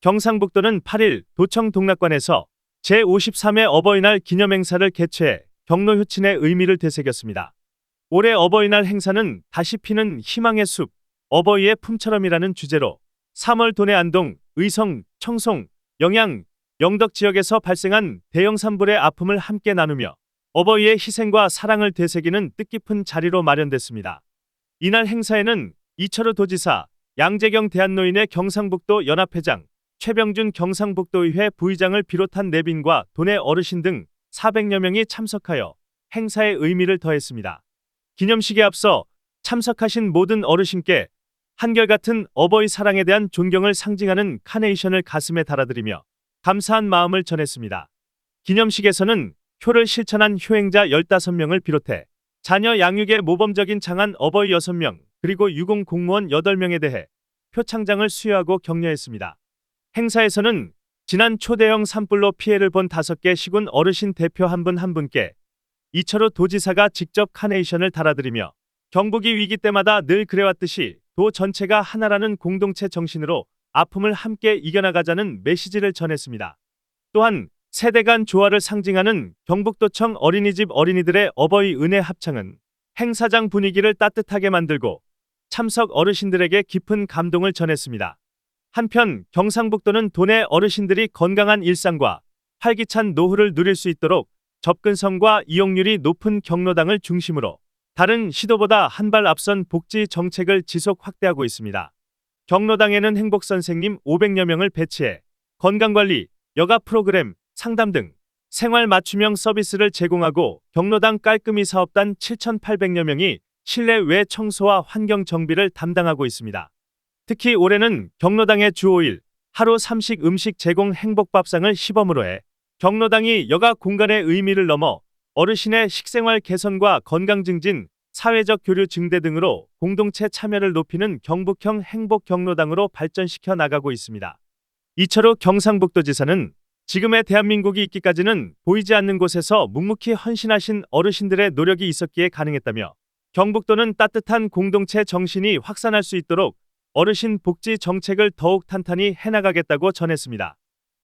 경상북도는 8일 도청 동락관에서 제53회 어버이날 기념행사를 개최해 경로 효친의 의미를 되새겼습니다. 올해 어버이날 행사는 다시 피는 희망의 숲, 어버이의 품처럼이라는 주제로 3월 도내 안동, 의성, 청송, 영양, 영덕 지역에서 발생한 대형 산불의 아픔을 함께 나누며 어버이의 희생과 사랑을 되새기는 뜻깊은 자리로 마련됐습니다. 이날 행사에는 이철우 도지사, 양재경 대한노인의 경상북도 연합회장, 최병준 경상북도의회 부의장을 비롯한 내빈과 도내 어르신 등 400여 명이 참석하여 행사의 의미를 더했습니다. 기념식에 앞서 참석하신 모든 어르신께 한결같은 어버이 사랑에 대한 존경을 상징하는 카네이션을 가슴에 달아드리며 감사한 마음을 전했습니다. 기념식에서는 효를 실천한 효행자 15명을 비롯해 자녀 양육에 모범적인 장한 어버이 6명 그리고 유공 공무원 8명에 대해 표창장을 수여하고 격려했습니다. 행사에서는 지난 초대형 산불로 피해를 본 5개 시군 어르신 대표 한분한 분께 이철호 도지사가 직접 카네이션을 달아드리며 경북이 위기 때마다 늘 그래왔듯이 도 전체가 하나라는 공동체 정신으로 아픔을 함께 이겨나가자는 메시지를 전했습니다. 또한 세대 간 조화를 상징하는 경북도청 어린이집 어린이들의 어버이 은혜 합창은 행사장 분위기를 따뜻하게 만들고 참석 어르신들에게 깊은 감동을 전했습니다. 한편 경상북도는 도내 어르신들이 건강한 일상과 활기찬 노후를 누릴 수 있도록 접근성과 이용률이 높은 경로당을 중심으로 다른 시도보다 한 발 앞선 복지 정책을 지속 확대하고 있습니다. 경로당에는 행복 선생님 500여 명을 배치해 건강관리, 여가 프로그램, 상담 등 생활 맞춤형 서비스를 제공하고 경로당 깔끔히 사업단 7,800여 명이 실내 외 청소와 환경 정비를 담당하고 있습니다. 특히 올해는 경로당의 주 5일 하루 3식 음식 제공 행복밥상을 시범으로 해 경로당이 여가 공간의 의미를 넘어 어르신의 식생활 개선과 건강 증진, 사회적 교류 증대 등으로 공동체 참여를 높이는 경북형 행복 경로당으로 발전시켜 나가고 있습니다. 이철우 경상북도지사는 지금의 대한민국이 있기까지는 보이지 않는 곳에서 묵묵히 헌신하신 어르신들의 노력이 있었기에 가능했다며 경북도는 따뜻한 공동체 정신이 확산할 수 있도록 어르신 복지 정책을 더욱 탄탄히 해나가겠다고 전했습니다.